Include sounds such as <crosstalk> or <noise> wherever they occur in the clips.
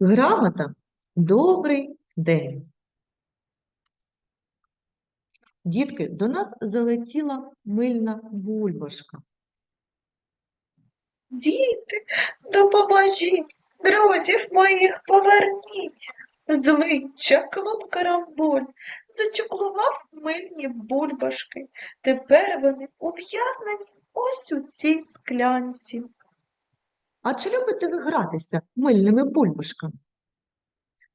Грамота добрий день. Дітки, до нас залетіла мильна бульбашка. Діти, допоможіть, друзів моїх поверніть. Злий чаклун карамболь зачаклував мильні бульбашки. Тепер вони ув'язнені ось у цій склянці. А чи любите ви гратися мильними бульбашками?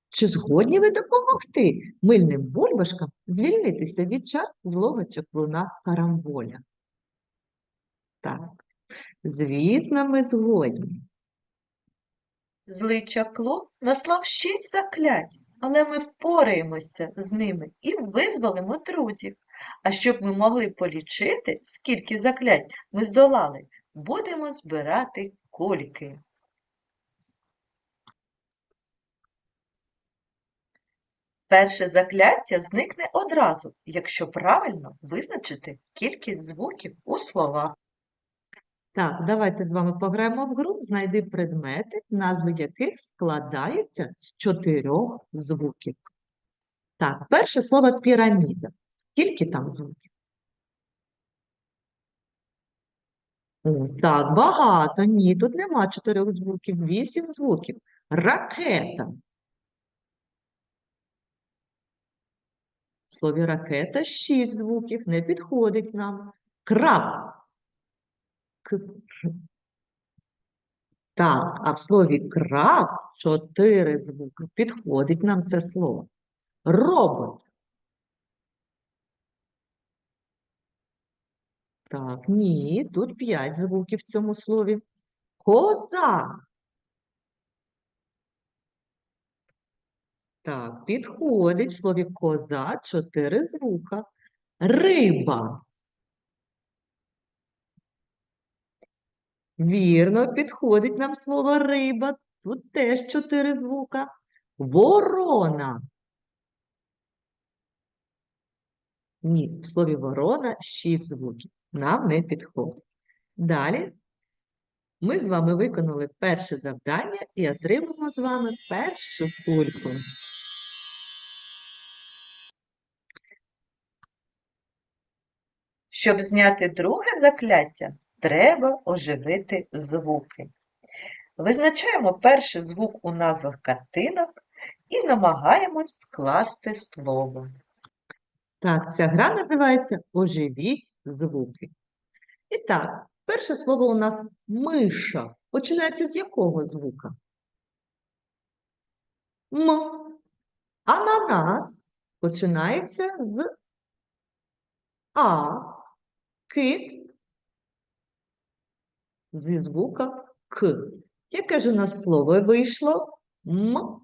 Чи згодні ви допомогти мильним бульбашкам звільнитися від чар злого чаклуна карамболя? Так, звісно, ми згодні. Злий чаклун наслав шість заклять, але ми впораємося з ними і визволимо друзів. А щоб ми могли полічити, скільки заклять ми здолали, будемо збирати кульки. Перше закляття зникне одразу, якщо правильно визначити кількість звуків у словах. Так, давайте з вами пограємо в гру «Знайди предмети, назви яких складаються з чотирьох звуків. Так, перше слово піраміда. Скільки там звуків? Так, багато. Ні, тут нема чотирьох звуків, вісім звуків. Ракета. В слові ракета шість звуків, не підходить нам. Краб. К. Так, а в слові краб чотири звуки. Підходить нам це слово. Робот. Так, ні, тут п'ять звуків в цьому слові. Коза. Так, підходить в слові коза чотири звука. Риба. Вірно, підходить нам слово риба. Тут теж чотири звука. Ворона. Ні, в слові ворона шість звуків. Нам не підходить. Далі ми з вами виконали перше завдання і отримаємо з вами першу кульку. Щоб зняти друге закляття, треба оживити звуки. Визначаємо перший звук у назвах картинок і намагаємось скласти слово. Так, ця гра називається Оживіть звуки. І так, перше слово у нас миша. Починається з якого звука? М. Ананас починається з А. Кит зі звука К. Яке ж у нас слово вийшло? М.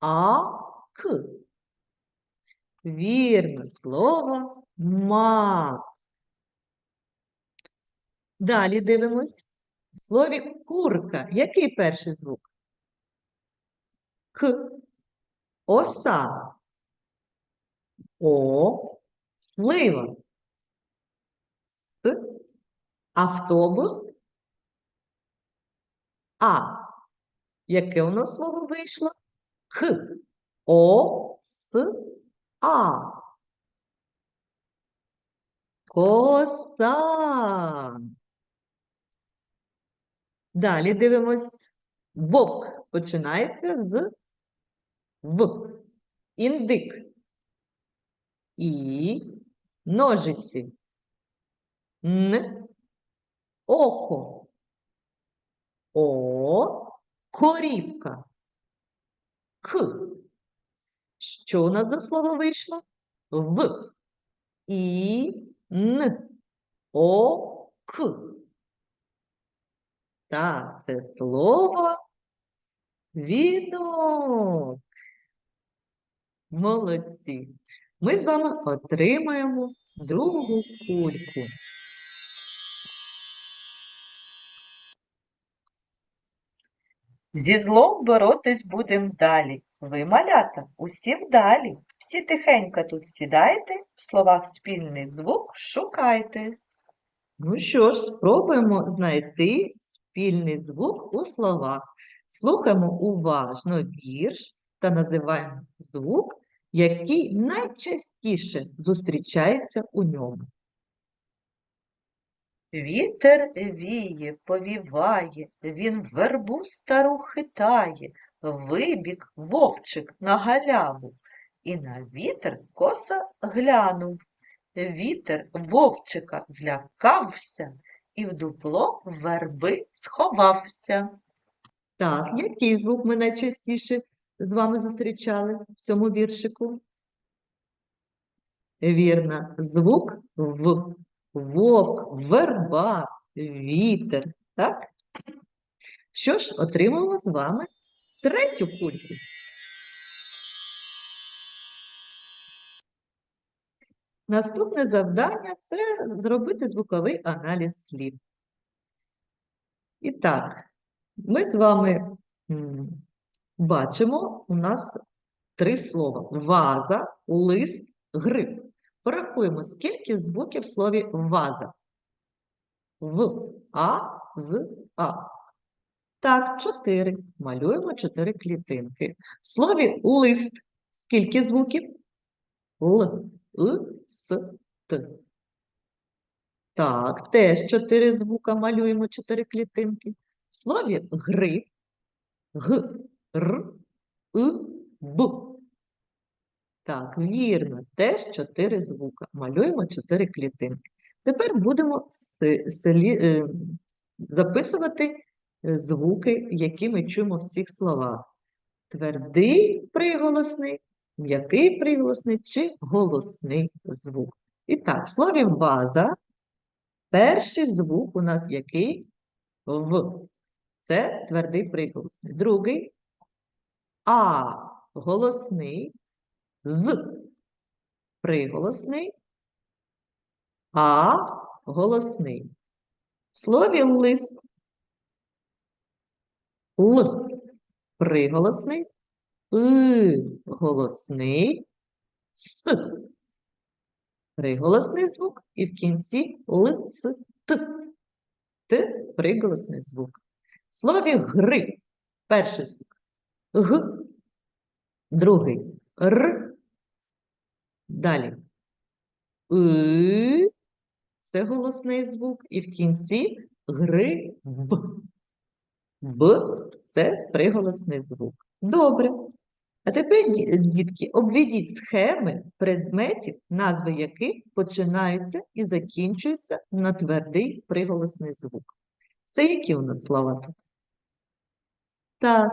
А. К. Вірно, слово мак. Далі дивимось. В слові курка. Який перший звук? К. Оса. О. Слива. С. Автобус. А. Яке у нас слово вийшло? К. О. С. А. Коса. Далі дивимось. Вовк починається з В. Індик. І. Ножиці. Н. Око. О. Корівка. К. Що у нас за слово вийшло? В. І. Н. О. К. Так, це слово вінок. Молодці. Ми з вами отримаємо другу кульку. Зі злом боротись будем далі. Ви, малята, усі вдалі. Всі тихенько тут сідайте, в словах спільний звук шукайте. Ну що ж, спробуємо знайти спільний звук у словах. Слухаємо уважно вірш та називаємо звук, який найчастіше зустрічається у ньому. Вітер віє, повіває, він вербу стару хитає, вибіг вовчик на галяву, і на вітер коса глянув. Вітер вовчика злякався і в дупло верби сховався. Так, який звук ми найчастіше з вами зустрічали в цьому віршику? Вірно, звук В. Вовк, верба, вітер. Так? Що ж, отримуємо з вами третю кульку. Наступне завдання це зробити звуковий аналіз слів. І так, ми з вами бачимо, у нас три слова: ваза, лист, гриб. Порахуємо, скільки звуків в слові ваза. В, А, з, А. Так, чотири. Малюємо чотири клітинки. В слові лист скільки звуків? Л, И, С, Т. Так, теж чотири звука малюємо чотири клітинки. В слові гриб Г, Р, И, Б. Так, вірно, теж чотири звука. Малюємо чотири клітинки. Тепер будемо селі- е, записувати е, звуки, які ми чуємо в цих словах. Твердий приголосний, м'який приголосний чи голосний звук. І так, в слові ваза перший звук у нас який? В. Це твердий приголосний. Другий А голосний, з приголосний, а голосний. В слові лист Л приголосний, И голосний, С приголосний звук і в кінці Л, С, Т. Т приголосний звук. В слові гри перший звук Г, другий Р, далі И, це голосний звук, і в кінці гри Б. Б це приголосний звук. Добре. А тепер, дітки, обведіть схеми предметів, назви яких починаються і закінчуються на твердий приголосний звук. Це які у нас слова тут? Так,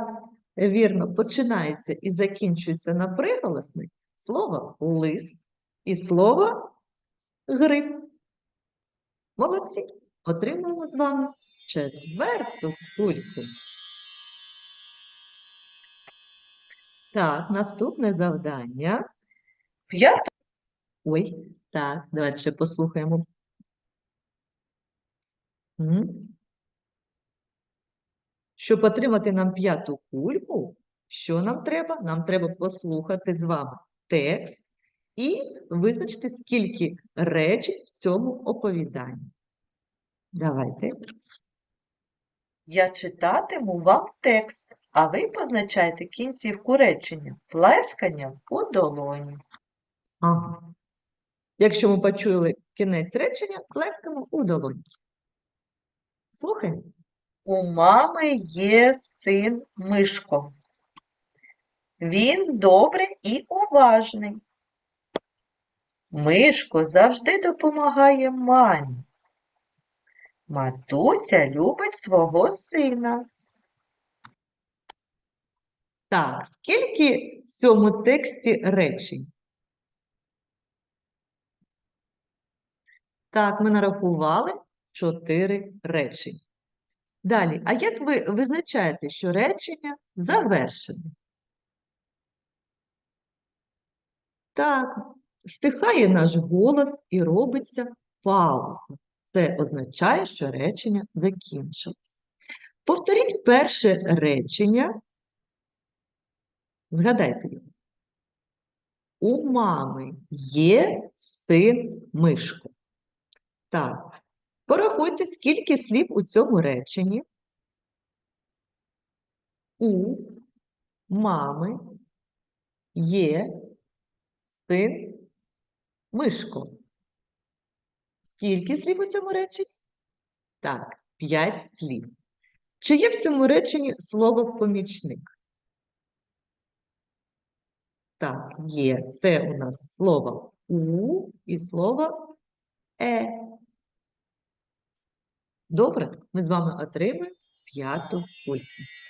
вірно, починається і закінчується на приголосний слово лист і слово гриб. Молодці! Отримуємо з вами четверту кульку. Так, наступне завдання. П'ята Ой, так, давайте ще послухаємо. Щоб отримати нам п'яту кульку, що нам треба? Нам треба послухати з вами текст і визначити, скільки речень в цьому оповіданні. Давайте. Я читатиму вам текст, а ви позначаєте кінцівку речення плесканням у долоні. Ага. Якщо ми почули кінець речення, плескаємо у долоньки. Слухаємо. У мами є син Мишко. Він добрий і уважний. Мишко завжди допомагає мамі. Матуся любить свого сина. Так, скільки в цьому тексті речень? Так, ми нарахували чотири речення. Далі, а як ви визначаєте, що речення завершене? Так, стихає наш голос і робиться пауза. Це означає, що речення закінчилось. Повторіть перше речення. Згадайте його. У мами є син Мишко. Так. Порахуйте, скільки слів у цьому реченні. у мами є син Мишко. Скільки слів у цьому реченні? Так, п'ять слів. Чи є в цьому реченні слово помічник? Так, є. Це у нас слово у і слово е. Добре, ми з вами отримаємо п'яту кульку.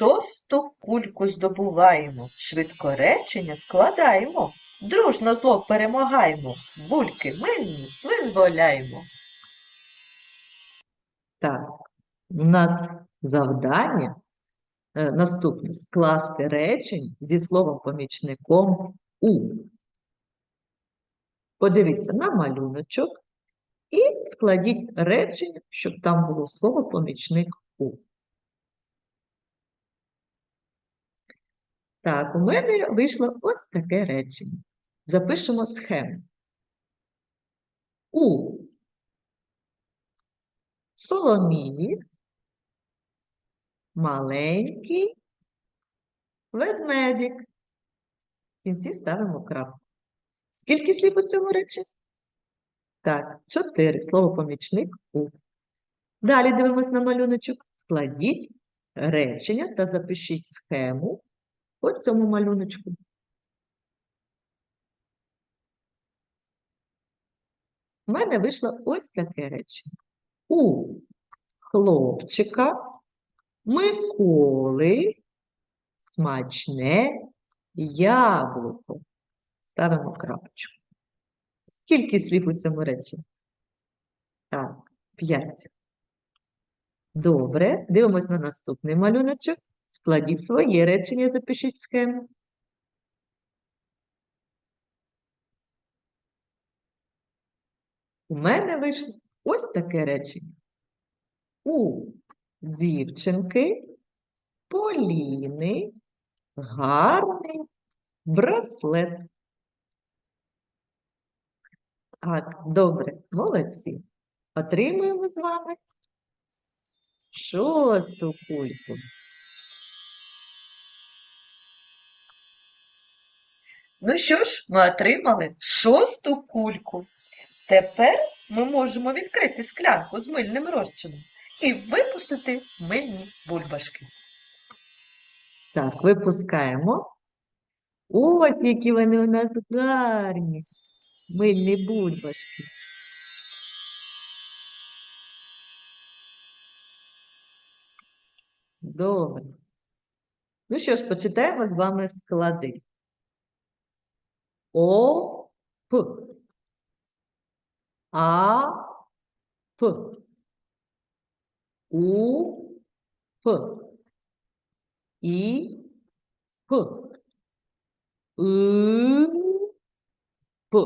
Шосту кульку здобуваємо, швидко речення складаємо, дружно зло перемагаємо, бульки мильні визволяємо. Так, у нас завдання е, наступне скласти речень зі словом помічником у. Подивіться на малюночок і складіть речення, щоб там було слово помічник у. Так, у мене вийшло ось таке речення. Запишемо схему. У Соломії маленький ведмедик. В кінці ставимо крапку. Скільки слів у цьому реченні? Так, чотири. Слово помічник у. Далі дивимось на малюночок. Складіть речення та запишіть схему по цьому малюночку. У мене вийшло ось таке речення. У хлопчика Миколи смачне яблуко. Ставимо крапочку. Скільки слів у цьому реченні? Так, п'ять. Добре, дивимось на наступний малюночок. Складіть своє речення, запишіть схему. У мене вийшло ось таке речення. У дівчинки Поліни гарний браслет. Так, добре, молодці. Отримуємо з вами шосту кульку. Ну що ж, ми отримали шосту кульку. Тепер ми можемо відкрити склянку з мильним розчином і випустити мильні бульбашки. Так, випускаємо. Ось які вони у нас гарні. Мильні бульбашки. Добре. Ну що ж, почитаємо з вами склади. О, П. А, П. У, П. І, П. И, П.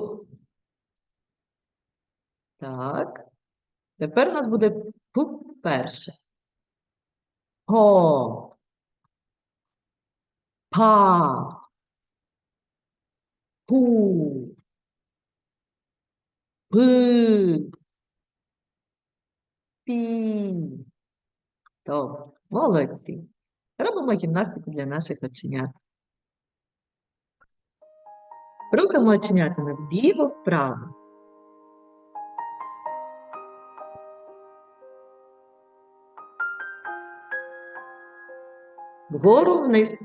Так. Тепер у нас буде П перше. По. Па. Пу. Пи. Пі. Добре, молодці. Робимо гімнастику для наших оченят. Рухаємо оченятами вліво, вправо. Вгору вниз.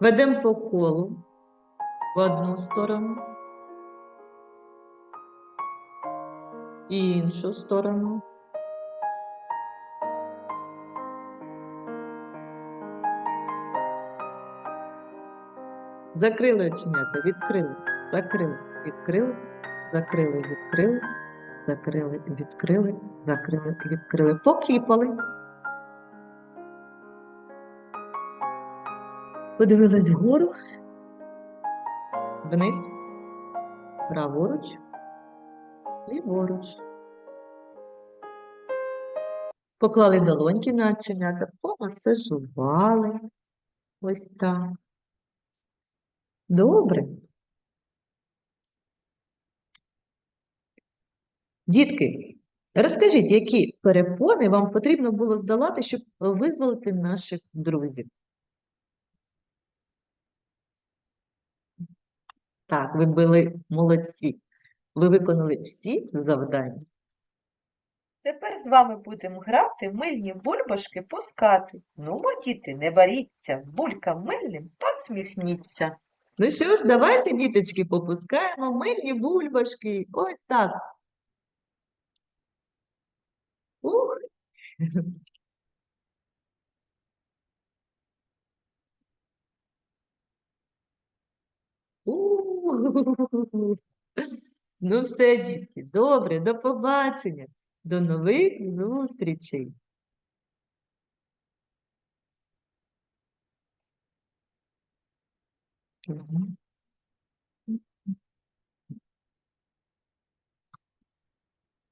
Ведемо по колу в одну сторону, і іншу сторону. Закрили оченята, відкрили, закрили, відкрили, закрили, відкрили, закрили, відкрили, закрили, відкрили. Покліпали. Подивились вгору, вниз, праворуч, ліворуч. Поклали долоньки на оченята, помасажували, Ось так. Добре. Дітки, розкажіть, які перепони вам потрібно було здолати, щоб визволити наших друзів? Так, ви були молодці. Ви виконали всі завдання. Тепер з вами будемо грати мильні бульбашки пускати. Ну, діти, не боріться, булькам мильним посміхніться. Ну що ж, давайте, діточки, попускаємо мильні бульбашки. Ось так. Ух. У. <laughs> Ну все, дітки, добре, до побачення. До нових зустрічей. Мгм.